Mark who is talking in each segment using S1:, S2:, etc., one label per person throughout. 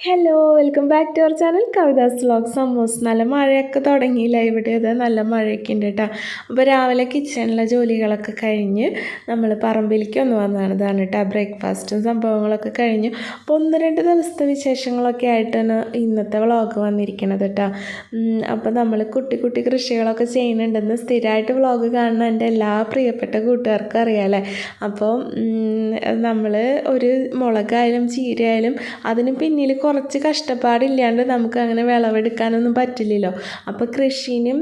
S1: Hello welcome back to our channel Kavitha's vlog സമോസ് നല്ല മഴയൊക്കെ തുടങ്ങിയില്ല? ഇവിടെ അത് നല്ല മഴയൊക്കെ ഉണ്ട് കേട്ടോ അപ്പോൾ രാവിലെ കിച്ചണിലെ ജോലികളൊക്കെ കഴിഞ്ഞ് നമ്മൾ പറമ്പിലേക്ക് ഒന്ന് വന്നതാണ്. ഇതാണ് കേട്ടോ ബ്രേക്ക്ഫാസ്റ്റും സംഭവങ്ങളൊക്കെ കഴിഞ്ഞു. അപ്പോൾ ഒന്ന് രണ്ട് ദിവസത്തെ വിശേഷങ്ങളൊക്കെ ആയിട്ടാണ് ഇന്നത്തെ വ്ളോഗ് വന്നിരിക്കുന്നത് കേട്ടോ അപ്പോൾ നമ്മൾ കുട്ടി കുട്ടി കൃഷികളൊക്കെ ചെയ്യുന്നുണ്ടെന്ന് സ്ഥിരമായിട്ട് വ്ളോഗ് കാണുന്ന എന്റെ എല്ലാ പ്രിയപ്പെട്ട കൂട്ടുകാർക്കും അറിയാമല്ലേ അപ്പോൾ നമ്മൾ ഒരു മുളകായാലും ചീരയായാലും അതിന് പിന്നിൽ കുറച്ച് കഷ്ടപ്പാടില്ലാണ്ട് നമുക്ക് അങ്ങനെ വിളവെടുക്കാനൊന്നും പറ്റില്ലല്ലോ. അപ്പോൾ കൃഷിനും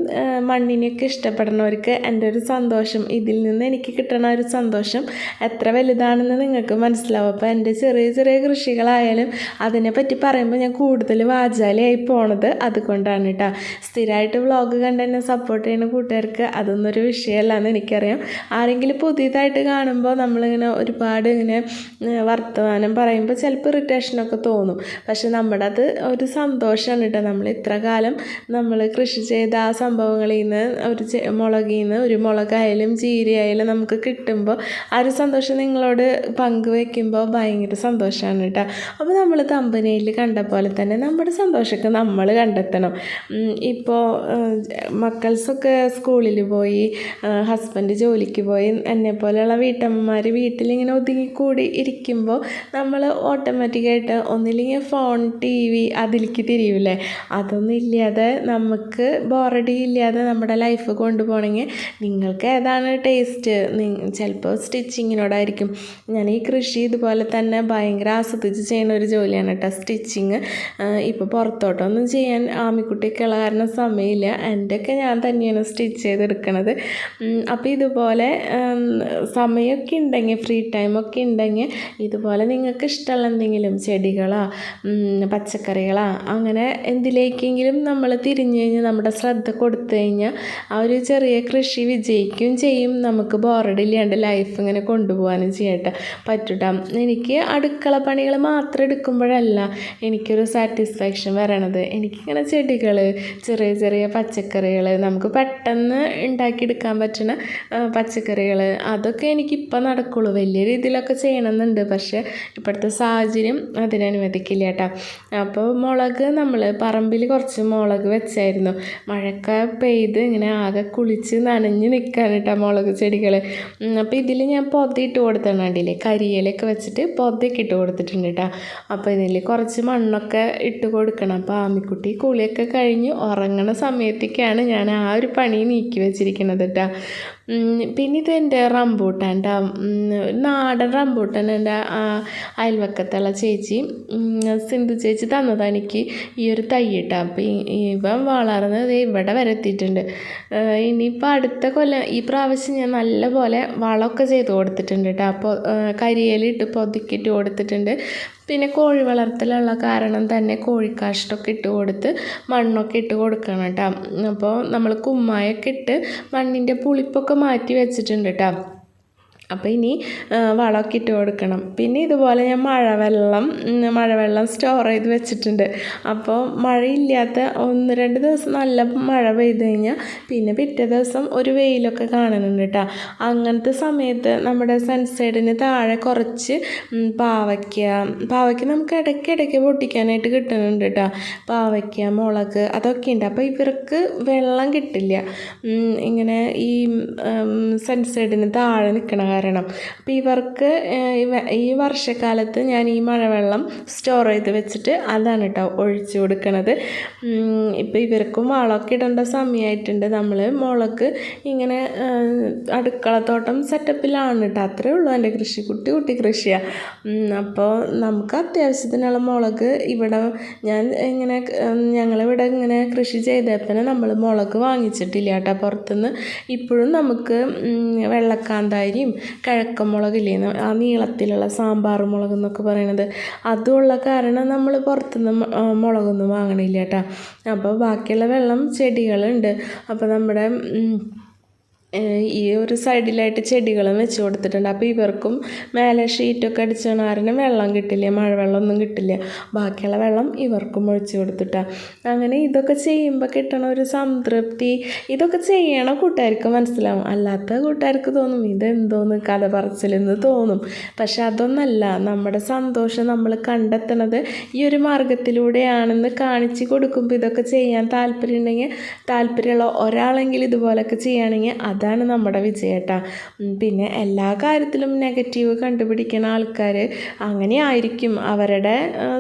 S1: മണ്ണിനെയൊക്കെ ഇഷ്ടപ്പെടുന്നവർക്ക് എന്റെ ഒരു സന്തോഷം. ഇതിൽ നിന്ന് എനിക്ക് കിട്ടണ ഒരു സന്തോഷം എത്ര വലുതാണെന്ന് നിങ്ങൾക്ക് മനസ്സിലാവും. അപ്പോൾ എന്റെ ചെറിയ ചെറിയ കൃഷികളായാലും അതിനെപ്പറ്റി പറയുമ്പോൾ ഞാൻ കൂടുതൽ വാചാലിയായി പോണത് അതുകൊണ്ടാണ് കേട്ടോ സ്ഥിരമായിട്ട് വ്ളോഗ് കണ്ട് എന്നെ സപ്പോർട്ട് ചെയ്യുന്ന കൂട്ടുകാർക്ക് അതൊന്നൊരു വിഷയമല്ല എന്ന് എനിക്കറിയാം. ആരെങ്കിലും പുതിയതായിട്ട് കാണുമ്പോൾ നമ്മളിങ്ങനെ ഒരുപാട് ഇങ്ങനെ വർത്തമാനം പറയുമ്പോൾ ചിലപ്പോൾ ഇറിറ്റേഷനൊക്കെ തോന്നും. പക്ഷെ നമ്മുടെ അത് ഒരു സന്തോഷമാണ് കേട്ടോ. നമ്മൾ ഇത്ര കാലം നമ്മൾ കൃഷി ചെയ്ത ആ സംഭവങ്ങളിൽ നിന്ന് ഒരു മുളകിൽ നിന്ന് ഒരു മുളകായാലും ചീരയായാലും നമുക്ക് കിട്ടുമ്പോൾ ആ ഒരു സന്തോഷം നിങ്ങളോട് പങ്കുവെക്കുമ്പോൾ ഭയങ്കര സന്തോഷമാണ് കേട്ടോ. അപ്പോൾ നമ്മൾ കമ്പനിയിൽ കണ്ട പോലെ തന്നെ നമ്മുടെ സന്തോഷമൊക്കെ നമ്മൾ കണ്ടെത്തണം. ഇപ്പോൾ മക്കൾസൊക്കെ സ്കൂളിൽ പോയി ഹസ്ബൻഡ് ജോലിക്ക് പോയി എന്നെ പോലെയുള്ള വീട്ടമ്മമാർ വീട്ടിലിങ്ങനെ ഒതുങ്ങിക്കൂടി ഇരിക്കുമ്പോൾ നമ്മൾ ഓട്ടോമാറ്റിക്കായിട്ട് ഒന്നില്ലെങ്കിൽ ഫോൺ ടി വി അതിലേക്ക് തിരിയൂലേ അതൊന്നും ഇല്ലാതെ നമുക്ക് ബോറടി ഇല്ലാതെ നമ്മുടെ ലൈഫ് കൊണ്ടുപോകണമെങ്കിൽ നിങ്ങൾക്ക് ഏതാണ് ടേസ്റ്റ് ചിലപ്പോൾ സ്റ്റിച്ചിങ്ങിനോടായിരിക്കും ഞാൻ ഈ കൃഷി ഇതുപോലെ തന്നെ ഭയങ്കര ആസ്വദിച്ച് ചെയ്യുന്ന ഒരു ജോലിയാണ് കേട്ടോ. സ്റ്റിച്ചിങ് ഇപ്പോൾ പുറത്തോട്ടൊന്നും ചെയ്യാൻ ആമിക്കുട്ടി ഉള്ള കാരണം സമയമില്ല. എന്റെയൊക്കെ ഞാൻ തന്നെയാണ് സ്റ്റിച്ച് ചെയ്തെടുക്കണത്. അപ്പോൾ ഇതുപോലെ സമയമൊക്കെ ഉണ്ടെങ്കിൽ ഫ്രീ ടൈമൊക്കെ ഉണ്ടെങ്കിൽ ഇതുപോലെ നിങ്ങൾക്ക് ഇഷ്ടമുള്ള എന്തെങ്കിലും ചെടികളോ പച്ചക്കറികളോ. അങ്ങനെ എന്തിലേക്കെങ്കിലും നമ്മൾ തിരിഞ്ഞു കഴിഞ്ഞാൽ നമ്മുടെ ശ്രദ്ധ കൊടുത്തു കഴിഞ്ഞാൽ ആ ഒരു ചെറിയ കൃഷി വിജയിക്കുകയും ചെയ്യും. നമുക്ക് ബോറടില്ലാണ്ട് ലൈഫ് ഇങ്ങനെ കൊണ്ടുപോകാനും ചെയ്യട്ടെ പറ്റൂട്ടാ. എനിക്ക് അടുക്കള പണികൾ മാത്രം എടുക്കുമ്പോഴല്ല എനിക്കൊരു സാറ്റിസ്ഫാക്ഷൻ വരണത്. എനിക്കിങ്ങനെ ചെടികൾ ചെറിയ ചെറിയ പച്ചക്കറികൾ നമുക്ക് പെട്ടെന്ന് ഉണ്ടാക്കിയെടുക്കാൻ പറ്റുന്ന പച്ചക്കറികൾ അതൊക്കെ എനിക്കിപ്പോൾ നടക്കുള്ളൂ. വലിയ രീതിയിലൊക്കെ ചെയ്യണമെന്നുണ്ട്. പക്ഷേ ഇപ്പോഴത്തെ സാഹചര്യം അതിനനുവദിക്കില്ല കേട്ടോ. അപ്പോൾ മുളക് നമ്മൾ പറമ്പിൽ കുറച്ച് മുളക് വെച്ചായിരുന്നു. മഴക്ക പെയ്ത് ഇങ്ങനെ ആകെ കുളിച്ച് നനഞ്ഞ് നിൽക്കാൻ കേട്ടോ മുളക് ചെടികൾ അപ്പോൾ ഇതിൽ ഞാൻ പൊതയിട്ട് കൊടുത്തണം കണ്ടില്ലേ? കരിയിലൊക്കെ വെച്ചിട്ട് പൊതയൊക്കെ ഇട്ട് കൊടുത്തിട്ടുണ്ട് കേട്ടോ. അപ്പോൾ ഇതിൽ കുറച്ച് മണ്ണൊക്കെ ഇട്ട് കൊടുക്കണം. അപ്പോൾ ആമിക്കുട്ടി കുളിയൊക്കെ കഴിഞ്ഞ് ഉറങ്ങണ സമയത്തേക്കാണ് ഞാൻ ആ ഒരു പണി നീക്കി വെച്ചിരിക്കുന്നത് കേട്ടോ. പിന്നെ ഇത് എന്റെ റംബൂട്ടാന്റെ നാടൻ റംബൂട്ടാൻ എന്റെ അയൽവക്കത്തുള്ള ചേച്ചി സിന്ധു ചേച്ചി തന്നതാണ് എനിക്ക് ഈ ഒരു തൈ അപ്പോൾ ഇവൻ വളർന്നത് ഇവിടെ വരെ എത്തിയിട്ടുണ്ട്. ഇനിയിപ്പോൾ അടുത്ത കൊല്ലം ഈ പ്രാവശ്യം ഞാൻ നല്ലപോലെ വളമൊക്കെ ചെയ്ത് കൊടുത്തിട്ടുണ്ട് കേട്ടോ. അപ്പോൾ കരിയിലിട്ട് പൊതുക്കിയിട്ട് കൊടുത്തിട്ടുണ്ട്. പിന്നെ കോഴി വളർത്തലുള്ള കാരണം തന്നെ കോഴിക്കാഷ്ടമൊക്കെ ഇട്ട് കൊടുത്ത് മണ്ണൊക്കെ ഇട്ട് കൊടുക്കണം കേട്ടോ. അപ്പോൾ നമ്മൾ കുമ്മായൊക്കെ ഇട്ട് മണ്ണിന്റെ പുളിപ്പൊക്കെ മാറ്റി വെച്ചിട്ടുണ്ട് കേട്ടോ. അപ്പോൾ ഇനി വളമൊക്കെ ഇട്ട് കൊടുക്കണം. പിന്നെ ഇതുപോലെ ഞാൻ മഴവെള്ളം മഴവെള്ളം സ്റ്റോർ ചെയ്ത് വെച്ചിട്ടുണ്ട്. അപ്പോൾ മഴയില്ലാത്ത ഒന്ന് രണ്ട് ദിവസം നല്ല മഴ പെയ്ത് കഴിഞ്ഞാൽ പിന്നെ പിറ്റേ ദിവസം ഒരു വെയിലൊക്കെ കാണുന്നുണ്ട് കേട്ടോ അങ്ങനത്തെ സമയത്ത് നമ്മുടെ സൺസൈഡിന് താഴെ കുറച്ച് പാവയ്ക്ക പാവയ്ക്ക നമുക്ക് ഇടയ്ക്ക് ഇടയ്ക്ക് പൊട്ടിക്കാനായിട്ട് കിട്ടുന്നുണ്ട് കേട്ടോ പാവയ്ക്ക മുളക് അതൊക്കെ ഉണ്ട്. അപ്പോൾ ഇവർക്ക് വെള്ളം കിട്ടില്ല. ഇങ്ങനെ ഈ സൺസൈഡിന് താഴെ നിൽക്കണ കാരണം. അപ്പോൾ ഇവർക്ക് ഈ വർഷക്കാലത്ത് ഞാൻ ഈ മഴവെള്ളം സ്റ്റോർ ചെയ്ത് വെച്ചിട്ട് അതാണ് കേട്ടോ ഒഴിച്ചു കൊടുക്കണത്. ഇപ്പോൾ ഇവർക്കും വളമൊക്കെ ഇടേണ്ട സമയമായിട്ടുണ്ട് നമ്മൾ മുളക്ക് ഇങ്ങനെ അടുക്കളത്തോട്ടം സെറ്റപ്പിലാണ് കേട്ടോ അത്രേ ഉള്ളൂ എന്റെ കൃഷി കുട്ടി കുട്ടി കൃഷിയാണ് അപ്പോൾ നമുക്ക് അത്യാവശ്യത്തിനുള്ള മുളക് ഇവിടെ ഞാൻ ഇങ്ങനെ ഞങ്ങളിവിടെ ഇങ്ങനെ കൃഷി ചെയ്തപ്പോൾ നമ്മൾ മുളക് വാങ്ങിച്ചിട്ടില്ല കേട്ടോ പുറത്തുനിന്ന്. ഇപ്പോഴും നമുക്ക് വെള്ളക്കാന്താരിയും കിഴക്കമുളകില്ലേ? ആ നീളത്തിലുള്ള സാമ്പാർ മുളക് എന്നൊക്കെ പറയണത്. അതുമുള്ള കാരണം നമ്മൾ പുറത്തുനിന്ന് മുളകൊന്നും വാങ്ങണില്ല കേട്ടോ അപ്പോൾ ബാക്കിയുള്ള വെള്ളം ചെടികളുണ്ട്. അപ്പോൾ നമ്മുടെ ഈ ഒരു സൈഡിലായിട്ട് ചെടികളും വെച്ച് കൊടുത്തിട്ടുണ്ട്. അപ്പോൾ ഇവർക്കും മേലെ ഷീറ്റൊക്കെ അടിച്ച കാരണം വെള്ളം കിട്ടില്ല മഴവെള്ളമൊന്നും കിട്ടില്ല. ബാക്കിയുള്ള വെള്ളം ഇവർക്കും ഒഴിച്ചു കൊടുത്തിട്ടാണ് അങ്ങനെ ഇതൊക്കെ ചെയ്യുമ്പോൾ കിട്ടണ ഒരു സംതൃപ്തി ഇതൊക്കെ ചെയ്യണ കൂട്ടുകാർക്ക് മനസ്സിലാവും. അല്ലാത്ത കൂട്ടുകാർക്ക് തോന്നും ഇതെന്തോന്ന് കഥ പറച്ചിലെന്ന് തോന്നും. പക്ഷെ അതൊന്നല്ല നമ്മുടെ സന്തോഷം നമ്മൾ കണ്ടെത്തണത് ഈ ഒരു മാർഗത്തിലൂടെയാണെന്ന് കാണിച്ചു കൊടുക്കുമ്പോൾ ഇതൊക്കെ ചെയ്യാൻ താല്പര്യമുണ്ടെങ്കിൽ താല്പര്യമുള്ള ഒരാളെങ്കിലും ഇതുപോലൊക്കെ ചെയ്യുകയാണെങ്കിൽ അതാണ് നമ്മുടെ വിജയേട്ടാ. പിന്നെ എല്ലാ കാര്യത്തിലും നെഗറ്റീവ് കണ്ടുപിടിക്കുന്ന ആൾക്കാർ അങ്ങനെ ആയിരിക്കും അവരുടെ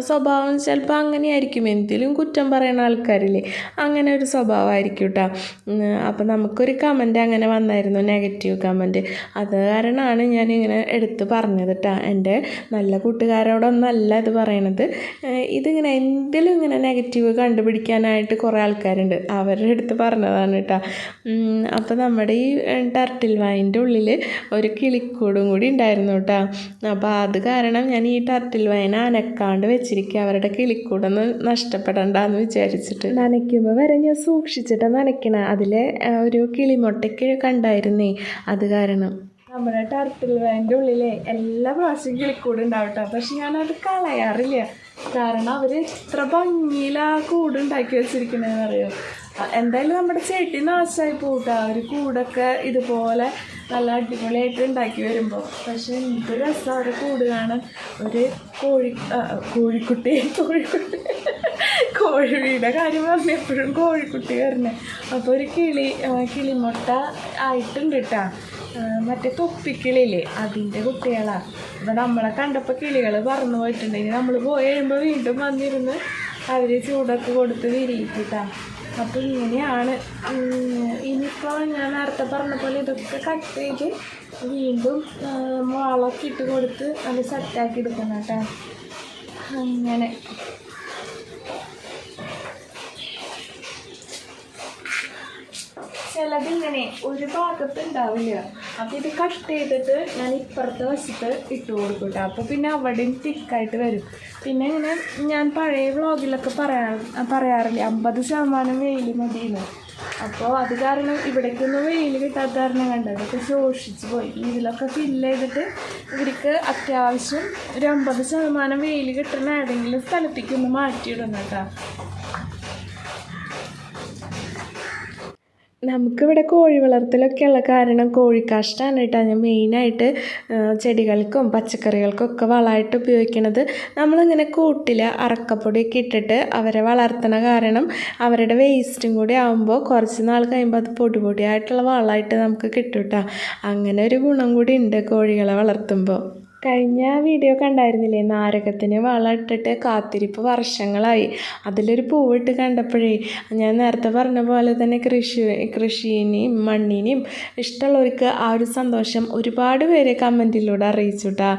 S1: സ്വഭാവം ചിലപ്പോൾ അങ്ങനെ ആയിരിക്കും എന്തിലും കുറ്റം പറയുന്ന ആൾക്കാരില്ലേ? അങ്ങനെ ഒരു സ്വഭാവമായിരിക്കും കേട്ടോ അപ്പോൾ നമുക്കൊരു കമന്റ് അങ്ങനെ വന്നായിരുന്നു നെഗറ്റീവ് കമന്റ് അത് കാരണമാണ് ഞാനിങ്ങനെ എടുത്ത് പറഞ്ഞത് കേട്ടോ എന്റെ നല്ല കൂട്ടുകാരോടൊന്നല്ല ഇത് പറയണത്. ഇതിങ്ങനെ എന്തിലും ഇങ്ങനെ നെഗറ്റീവ് കണ്ടുപിടിക്കാനായിട്ട് കുറേ ആൾക്കാരുണ്ട്. അവരുടെ അടുത്ത് പറഞ്ഞതാണ് കേട്ടോ അപ്പോൾ നമ്മുടെ ഈ ടർട്ടിൽ വായിന്റെ ഉള്ളിൽ ഒരു കിളിക്കൂടും കൂടി ഉണ്ടായിരുന്നു കേട്ടോ. അപ്പോൾ അത് കാരണം ഞാൻ ഈ ടർട്ടിൽ വായന അനക്കാണ്ട് വെച്ചിരിക്കുക അവരുടെ കിളിക്കൂടൊന്ന് നഷ്ടപ്പെടണ്ടെന്ന് വിചാരിച്ചിട്ട്. നനയ്ക്കുമ്പോൾ വരെ ഞാൻ സൂക്ഷിച്ചിട്ട് നനയ്ക്കണ. അതിൽ ഒരു കിളിമുട്ടയ്ക്ക് കണ്ടായിരുന്നേ. അത് കാരണം. നമ്മുടെ ടർട്ടിൽ വായന്റെ ഉള്ളിലെ എല്ലാ പ്രാവശ്യം കിളിക്കൂട് ഉണ്ടാവട്ടെ പക്ഷെ ഞാനത് കളയാറില്ല. കാരണം അവർ എത്ര ഭംഗിയിലാ കൂടുണ്ടാക്കി വെച്ചിരിക്കുന്നതെന്ന് വെച്ചിരിക്കണേന്ന് അറിയോ? എന്തായാലും നമ്മുടെ ചേട്ടി നാശമായി പോട്ടാ ഒരു കൂടൊക്കെ ഇതുപോലെ നല്ല അടിപൊളിയായിട്ട് ഉണ്ടാക്കി വരുമ്പോൾ പക്ഷെ എന്ത് രസം അവരുടെ കൂട് കാണാൻ. ഒരു കോഴി കോഴിക്കുട്ടി കോഴിക്കുട്ടി. കോഴിയുടെ കാര്യം പറഞ്ഞപ്പോഴും കോഴിക്കുട്ടി വരണേ. അപ്പോൾ ഒരു കിളി കിളിമുട്ട ആയിട്ടുണ്ട് കേട്ടാ മറ്റേ തൊപ്പിക്കിളിയില്ലേ അതിന്റെ കുട്ടികളാണ് അപ്പോൾ നമ്മളെ കണ്ടപ്പോൾ കിളികൾ പറന്നു പോയിട്ടുണ്ടെങ്കിൽ നമ്മൾ പോയി കഴിയുമ്പോൾ വീണ്ടും വന്നിരുന്ന് അവർ ചൂടൊക്കെ കൊടുത്ത് വിരിയിക്കിട്ടാ അപ്പോൾ ഇങ്ങനെയാണ്. ഇനിയിപ്പോൾ ഞാൻ നേരത്തെ പറഞ്ഞ പോലെ ഇതൊക്കെ കട്ട് ചെയ്ത് വീണ്ടും മുളക്കിട്ട് കൊടുത്ത് അത് സെറ്റാക്കി എടുക്കണം കേട്ടോ. അങ്ങനെ. ചിലതിങ്ങനെ ഒരു ഭാഗത്ത് ഉണ്ടാവില്ല അപ്പം ഇത് കട്ട് ചെയ്തിട്ട് ഞാൻ ഇപ്പുറത്തെ വശത്ത് ഇട്ട് കൊടുക്കും അപ്പോൾ പിന്നെ അവിടെയും തിക്കായിട്ട് വരും. പിന്നെ ഇങ്ങനെ ഞാൻ പഴയ വ്ളോഗിലൊക്കെ പറയാ പറയാറില്ല അമ്പത് ശതമാനം വെയിൽ മതിയെന്ന്. അപ്പോൾ അത് കാരണം ഇവിടേക്കൊന്നും വെയിൽ കിട്ടാത്ത കാരണം കണ്ടത് അതൊക്കെ ശോഷിച്ച് പോയി. ഇതിലൊക്കെ ഫിൽ ചെയ്തിട്ട് ഇവർക്ക് അത്യാവശ്യം ഒരു അമ്പത് ശതമാനം വെയിൽ കിട്ടുന്ന ഏതെങ്കിലും സ്ഥലത്തേക്കൊന്ന് മാറ്റിയിടുന്നു കേട്ടോ. നമുക്കിവിടെ കോഴി വളർത്തലൊക്കെയുള്ള കാരണം കോഴിക്കാഷ്ടാണ് കേട്ടോ. ഞാൻ മെയിനായിട്ട് ചെടികൾക്കും പച്ചക്കറികൾക്കും ഒക്കെ വളമായിട്ട് ഉപയോഗിക്കുന്നത് നമ്മളിങ്ങനെ കൂട്ടിൽ അറക്കപ്പൊടിയൊക്കെ ഇട്ടിട്ട് അവരെ വളർത്തണ കാരണം അവരുടെ വേസ്റ്റും കൂടി ആകുമ്പോൾ കുറച്ച് നാൾ കഴിയുമ്പോൾ അത് പൊടി പൊടിയായിട്ടുള്ള വളമായിട്ട് നമുക്ക് കിട്ടും കേട്ടോ. അങ്ങനെ ഒരു ഗുണം കൂടി ഉണ്ട് കോഴികളെ വളർത്തുമ്പോൾ. കഴിഞ്ഞ വീഡിയോ കണ്ടായിരുന്നില്ലേ? നാരകത്തിന് വളം ഇട്ടിട്ട് കാത്തിരിപ്പ് വർഷങ്ങളായി. അതിലൊരു പൂവിട്ട് കണ്ടപ്പോഴേ ഞാൻ നേരത്തെ പറഞ്ഞ പോലെ തന്നെ കൃഷി കൃഷിനെയും മണ്ണിനെയും ഇഷ്ടമുള്ളവർക്ക് ആ ഒരു സന്തോഷം ഒരുപാട് പേര് കമന്റിലൂടെ അറിയിച്ചുട്ടാ.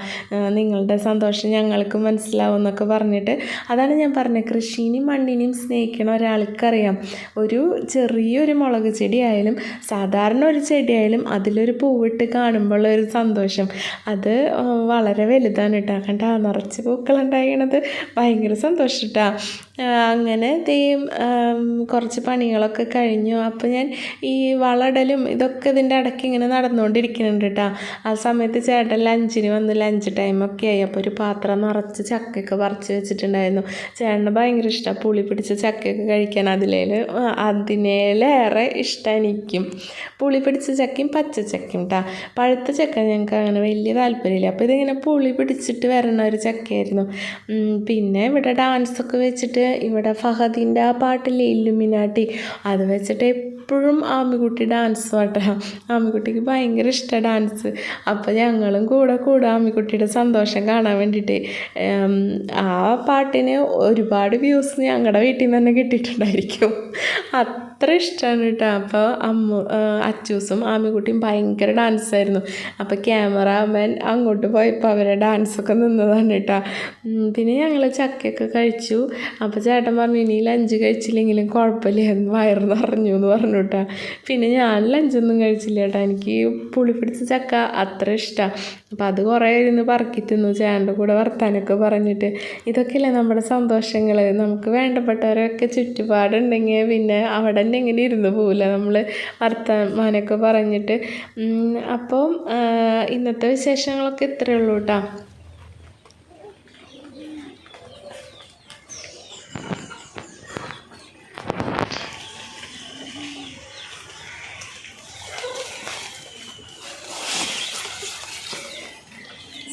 S1: നിങ്ങളുടെ സന്തോഷം ഞങ്ങൾക്ക് മനസ്സിലാവും എന്നൊക്കെ പറഞ്ഞിട്ട് അതാണ് ഞാൻ പറഞ്ഞത്. കൃഷിനെയും മണ്ണിനെയും സ്നേഹിക്കണ ഒരാൾക്കറിയാം. ഒരു ചെറിയൊരു മുളക് ചെടിയായാലും സാധാരണ ഒരു ചെടിയായാലും അതിലൊരു പൂവിട്ട് കാണുമ്പോഴുള്ള ഒരു സന്തോഷം. അത് വളരെ വലുതാണ് കേട്ടോ കണ്ട നിറച്ച് പൂക്കളുണ്ടായിരുന്നത് ഭയങ്കര സന്തോഷം കേട്ടോ അങ്ങനെ ദേ കുറച്ച് പണികളൊക്കെ കഴിഞ്ഞു. അപ്പോൾ ഞാൻ ഈ വളടലും ഇതൊക്കെ ഇതിന്റെ ഇടയ്ക്ക് ഇങ്ങനെ നടന്നുകൊണ്ടിരിക്കുന്നുണ്ട് കേട്ടോ ആ സമയത്ത് ചേട്ടൻ ലഞ്ചിന് വന്ന് ലഞ്ച് ടൈമൊക്കെ ആയി. അപ്പോൾ ഒരു പാത്രം നിറച്ച് ചക്കയൊക്കെ പറിച്ച് വെച്ചിട്ടുണ്ടായിരുന്നു. ചേട്ടന് ഭയങ്കര ഇഷ്ടമാണ് പുളി പിടിച്ച ചക്കയൊക്കെ കഴിക്കാൻ. അതിലേൽ അതിനേലേറെ ഇഷ്ടം എനിക്കും. പുളി പിടിച്ച ചക്കയും പച്ച ചക്കയും കേട്ടോ പഴുത്ത ചക്ക ഞങ്ങൾക്ക് അങ്ങനെ വലിയ താല്പര്യമില്ല. അപ്പോൾ ഇതിങ്ങനെ പുളി പിടിച്ചിട്ട് വരണ ഒരു ചക്കയായിരുന്നു. പിന്നെ ഇവിടെ ഡാൻസൊക്കെ വെച്ചിട്ട് ഇവിടെ ഫഹദിന്റെ ആ പാട്ടില്ലേ ഇല്ലുമിനാട്ടി അത് വെച്ചിട്ട് എപ്പോഴും ആമിക്കുട്ടി ഡാൻസ് പാട്ടാ. ആമിക്കുട്ടിക്ക് ഭയങ്കര ഇഷ്ടമാണ് ഡാൻസ് അപ്പോൾ ഞങ്ങളും കൂടെ കൂടെ ആമിക്കുട്ടിയുടെ സന്തോഷം കാണാൻ വേണ്ടിയിട്ട് ആ പാട്ടിന് ഒരുപാട് വ്യൂസ് ഞങ്ങളുടെ വീട്ടിൽ നിന്ന് തന്നെ കിട്ടിയിട്ടുണ്ടായിരിക്കും. അത്ര ഇഷ്ടമാണ് കേട്ടോ. അപ്പോൾ അമ്മ അച്ചൂസും ആമിക്കുട്ടിയും ഭയങ്കര ഡാൻസായിരുന്നു അപ്പോൾ ക്യാമറാമാൻ അങ്ങോട്ട് പോയപ്പോൾ അവരെ ഡാൻസൊക്കെ നിന്നതാണ് കേട്ടോ. പിന്നെ ഞങ്ങൾ ചക്കയൊക്കെ കഴിച്ചു. അപ്പോൾ ചേട്ടൻ പറഞ്ഞു ഇനി ലഞ്ച് കഴിച്ചില്ലെങ്കിലും കുഴപ്പമില്ല. എന്ന് വയറ് നിറഞ്ഞു എന്ന് പറഞ്ഞു കേട്ടോ. പിന്നെ ഞാൻ ലഞ്ചൊന്നും കഴിച്ചില്ല കേട്ടോ. എനിക്ക് പുളി പിടിച്ച ചക്ക അത്ര ഇഷ്ടമാണ് അപ്പോൾ അത് കുറേ ഇരുന്ന് പറക്കി തിന്നു. ചേട്ടന്റെ കൂടെ വർത്താനൊക്കെ പറഞ്ഞിട്ട്. ഇതൊക്കെയല്ലേ നമ്മുടെ സന്തോഷങ്ങൾ നമുക്ക് വേണ്ടപ്പെട്ടവരൊക്കെ ചുറ്റുപാടുണ്ടെങ്കിൽ പിന്നെ അവിടെ തന്നെ ഇങ്ങനെ ഇരുന്ന് പോവില്ല നമ്മൾ വർത്തമാനമൊക്കെ പറഞ്ഞിട്ട്. അപ്പോൾ അപ്പം ഇന്നത്തെ വിശേഷങ്ങളൊക്കെ ഇത്രയേ ഉള്ളൂ കേട്ടോ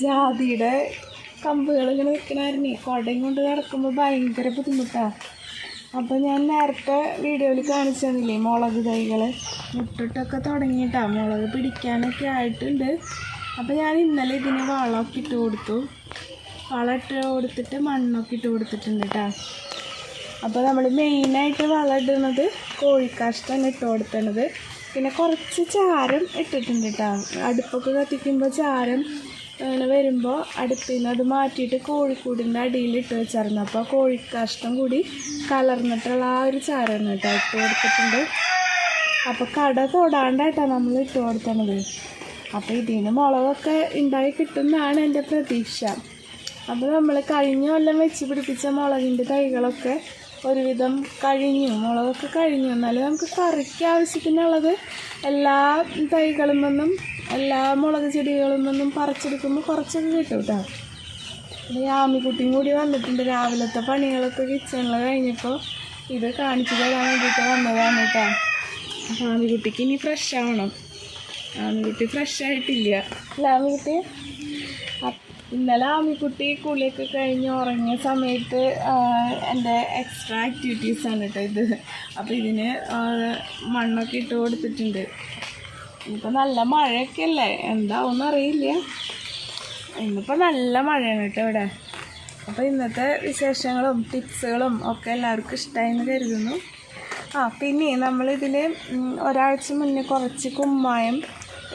S1: ജാതിയുടെ കമ്പുകൾ ഇങ്ങനെ നിൽക്കണമായിരുന്നേ കുടയും കൊണ്ട് നടക്കുമ്പോൾ ഭയങ്കര ബുദ്ധിമുട്ടാണ് അപ്പോൾ ഞാൻ നേരത്തെ വീഡിയോയിൽ കാണിച്ചു തന്നില്ലേ മുളക് തൈകൾ മുട്ടിട്ടൊക്കെ തുടങ്ങിയിട്ടാണ് മുളക് പിടിക്കാനൊക്കെ ആയിട്ടുണ്ട്. അപ്പോൾ ഞാൻ ഇന്നലെ ഇതിന് വളമൊക്കെ ഇട്ട് കൊടുത്തു. വളം ഇട്ട് കൊടുത്തിട്ട് മണ്ണൊക്കെ ഇട്ട് കൊടുത്തിട്ടുണ്ട് കേട്ടോ അപ്പോൾ നമ്മൾ മെയിനായിട്ട് വളം ഇടുന്നത് കോഴിക്കാഷ്ടമാണ് ഇട്ട് കൊടുത്തണത്. പിന്നെ കുറച്ച് ചാരം ഇട്ടിട്ടുണ്ട് കേട്ടോ അടുപ്പൊക്കെ കത്തിക്കുമ്പോൾ ചാരം അങ്ങനെ വരുമ്പോൾ അടുപ്പിൽ നിന്ന് അത് മാറ്റിയിട്ട് കോഴിക്കൂടിന്റെ അടിയിൽ ഇട്ട് വെച്ചായിരുന്നു. അപ്പോൾ കോഴി കോഴിക്കാഷ്ടം കൂടി കലർന്നിട്ടുള്ള ആ ഒരു ചാരമാണ് കേട്ടോ ഇട്ട് കൊടുത്തിട്ടുണ്ട്. അപ്പോൾ കട തൊടാണ്ടായിട്ടാണ് നമ്മൾ ഇട്ട് കൊടുത്തണത്. അപ്പോൾ ഇതിന് മുളകൊക്കെ ഉണ്ടായി കിട്ടുമെന്നാണ് എന്റെ പ്രതീക്ഷ. അപ്പോൾ നമ്മൾ കഴിഞ്ഞ കൊല്ലം വെച്ച് പിടിപ്പിച്ച മുളകിന്റെ തൈകളൊക്കെ ഒരുവിധം കഴിഞ്ഞു. മുളകൊക്കെ കഴിഞ്ഞു. എന്നാലും നമുക്ക് കറിക്ക് ആവശ്യത്തിനുള്ളത് എല്ലാ തൈകളിൽ നിന്നും എല്ലാ മുളക് ചെടികളിൽ നിന്നും പറിച്ചെടുക്കുമ്പോൾ കുറച്ചൊക്കെ കിട്ടും കേട്ടോ പിന്നെ ആമിക്കുട്ടിയും കൂടി വന്നിട്ടുണ്ട്. രാവിലത്തെ പണികളൊക്കെ കിച്ചണിൽ കഴിഞ്ഞപ്പോൾ ഇത് കാണിച്ചു തരാൻ വേണ്ടിയിട്ട് വന്നതാണ് കേട്ടോ അപ്പോൾ ആമിക്കുട്ടിക്ക് ഇനി ഫ്രഷ് ആവണം. ആമിക്കുട്ടി ഫ്രഷ് ആയിട്ടില്ല. അല്ല ആമിക്കുട്ടി ഇന്നലെ ആമിക്കുട്ടി കുളിയൊക്കെ കഴിഞ്ഞ് ഉറങ്ങിയ സമയത്ത് എന്റെ എക്സ്ട്രാ ആക്ടിവിറ്റീസാണ് കേട്ടോ ഇത്. അപ്പോൾ ഇതിന് മണ്ണൊക്കെ ഇട്ട് കൊടുത്തിട്ടുണ്ട്. ഇപ്പോൾ നല്ല മഴയൊക്കെ അല്ലേ? എന്താവും അറിയില്ല. ഇന്നിപ്പോൾ നല്ല മഴയാണ് കേട്ടോ ഇവിടെ. അപ്പോൾ ഇന്നത്തെ വിശേഷങ്ങളും ടിപ്സുകളും ഒക്കെ എല്ലാവർക്കും ഇഷ്ടമായി എന്ന് കരുതുന്നു. ആ പിന്നെ നമ്മളിതിൽ ഒരാഴ്ച മുന്നേ കുറച്ച് കുമ്മായം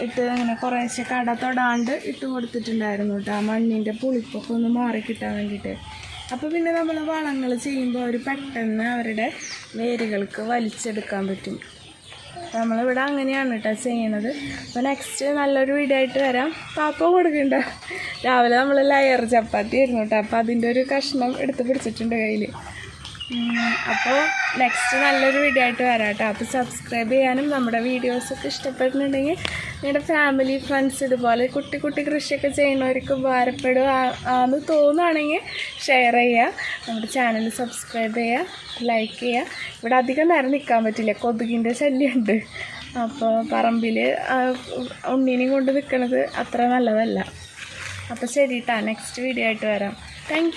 S1: ഇട്ട് അങ്ങനെ കുറേശ്ശെ കട തൊടാണ്ട് ഇട്ട് കൊടുത്തിട്ടുണ്ടായിരുന്നു കേട്ടോ. ആ മണ്ണിന്റെ പുളിപ്പൊക്കെ ഒന്ന് മാറി കിട്ടാൻ വേണ്ടിയിട്ട്. അപ്പോൾ പിന്നെ നമ്മൾ വളങ്ങൾ ചെയ്യുമ്പോൾ അവർ പെട്ടെന്ന് അവരുടെ വേരുകൾക്ക് വലിച്ചെടുക്കാൻ പറ്റും. നമ്മളിവിടെ അങ്ങനെയാണ് കേട്ടോ ചെയ്യണത്. അപ്പോൾ നെക്സ്റ്റ് നല്ലൊരു വീഡിയോ ആയിട്ട് വരാം. പാപ്പ കൊടുക്കണ്ട. രാവിലെ നമ്മൾ ലയർ ചപ്പാത്തി ആയിരുന്നു കേട്ടോ. അപ്പോൾ അതിന്റെ ഒരു കഷ്ണം എടുത്ത് പിടിച്ചിട്ടുണ്ട് കയ്യിൽ അപ്പോൾ നെക്സ്റ്റ് നല്ലൊരു വീഡിയോ ആയിട്ട് വരാം കേട്ടോ അപ്പോൾ സബ്സ്ക്രൈബ് ചെയ്യാനും നമ്മുടെ വീഡിയോസൊക്കെ ഇഷ്ടപ്പെട്ടിട്ടുണ്ടെങ്കിൽ നിങ്ങളുടെ ഫാമിലി ഫ്രണ്ട്സ് ഇതുപോലെ കുട്ടി കുട്ടി കൃഷിയൊക്കെ ചെയ്യുന്നവർക്ക് ഉപകാരപ്പെടുക ആന്ന് തോന്നുകയാണെങ്കിൽ ഷെയർ ചെയ്യുക നമ്മുടെ ചാനൽ സബ്സ്ക്രൈബ് ചെയ്യുക ലൈക്ക് ചെയ്യുക ഇവിടെ അധികം നേരം നിൽക്കാൻ പറ്റില്ല. കൊതുകിന്റെ ശല്യമുണ്ട് അപ്പോൾ പറമ്പിൽ ഉണ്ണീനെയും കൊണ്ട് നിൽക്കുന്നത് അത്ര നല്ലതല്ല. അപ്പോൾ ശരി കേട്ടോ നെക്സ്റ്റ് വീഡിയോ ആയിട്ട് വരാം. താങ്ക്